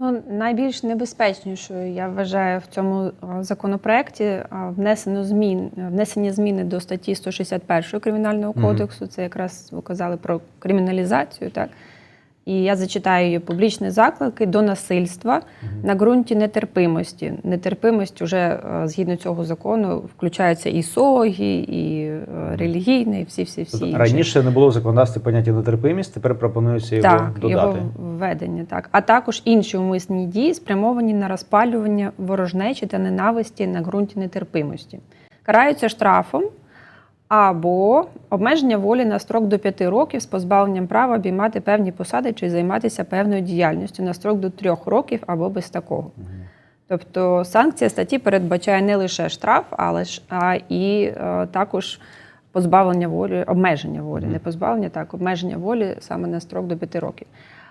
Ну, найбільш небезпечнішою я вважаю в цьому е, законопроекті е, внесено змін, внесені зміни до статті 161 кримінального кодексу. Це якраз ви казали про криміналізацію, так. І я зачитаю її публічні заклики до насильства на ґрунті нетерпимості. Нетерпимость уже е, згідно цього закону включаються і согі, і е, релігійне, і всі всі всі інші. Раніше не було в законодавстві поняття нетерпимість, тепер пропонується його Так, додати. його введення, так. А також інші умисні дії, спрямовані на розпалювання ворожнечі та ненависті на ґрунті нетерпимості. Караються штрафом або обмеження волі на строк до 5 років з позбавленням права обіймати певні посади чи займатися певною діяльністю на строк до 3 років або без такого. Тобто санкція статті передбачає не лише штраф, але ж а і е, також позбавлення волі, обмеження волі, не позбавлення, так, обмеження волі саме на строк до 5 років.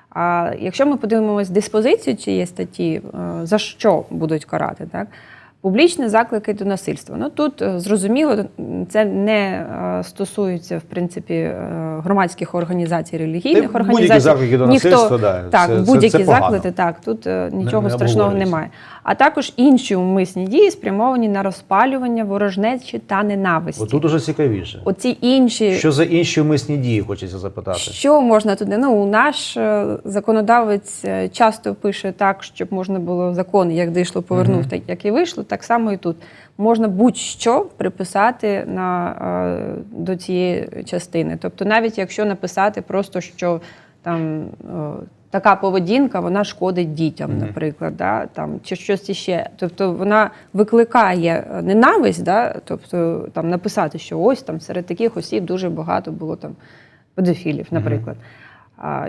А якщо ми подивимося диспозицію цієї статті, е, за що будуть карати, так? Публічні заклики до насильства. Ну тут е, зрозуміло, це не е, стосується в принципі е, громадських організацій, релігійних будь-які організацій. заклики до Ніхто- насильства, да, так, це- будь-які це погано. заклики, так тут нічого не страшного немає. А також інші умисні дії спрямовані на розпалювання ворожнечі та ненависті. Отут уже цікавіше. Оці інші Що за інші умисні дії, хочеться запитати. що можна туди? Ну, наш е, законодавець часто пише так, щоб можна було закон, як дійшло, повернув, так як і вийшло. Так само і тут можна будь-що приписати на, е, до цієї частини. Тобто, навіть якщо написати просто, що там. е, Така поведінка вона шкодить дітям, наприклад, да, там, чи щось іще. Тобто вона викликає е, ненависть, да, тобто там написати, що ось там серед таких осіб дуже багато було там педофілів, наприклад.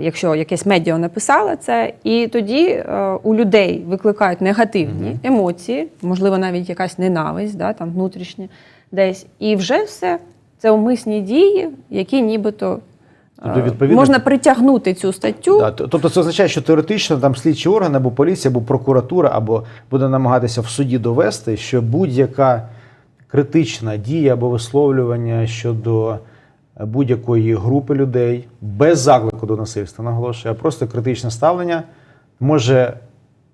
Якщо якесь медіа написало це, і тоді е, у людей викликають негативні Мгм. емоції, можливо, навіть якась ненависть, да, там внутрішня десь. І вже все це умисні дії, які нібито е, Тобто, відповідно- можна притягнути цю статтю. Да, тобто це означає, що теоретично там слідчі органи або поліція, або прокуратура, або буде намагатися в суді довести, що будь-яка критична дія або висловлювання щодо е, будь-якої групи людей без заклику до насильства, наголошую, а просто критичне ставлення може,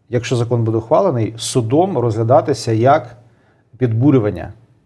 якщо закон буде ухвалений, судом розглядатися як підбурювання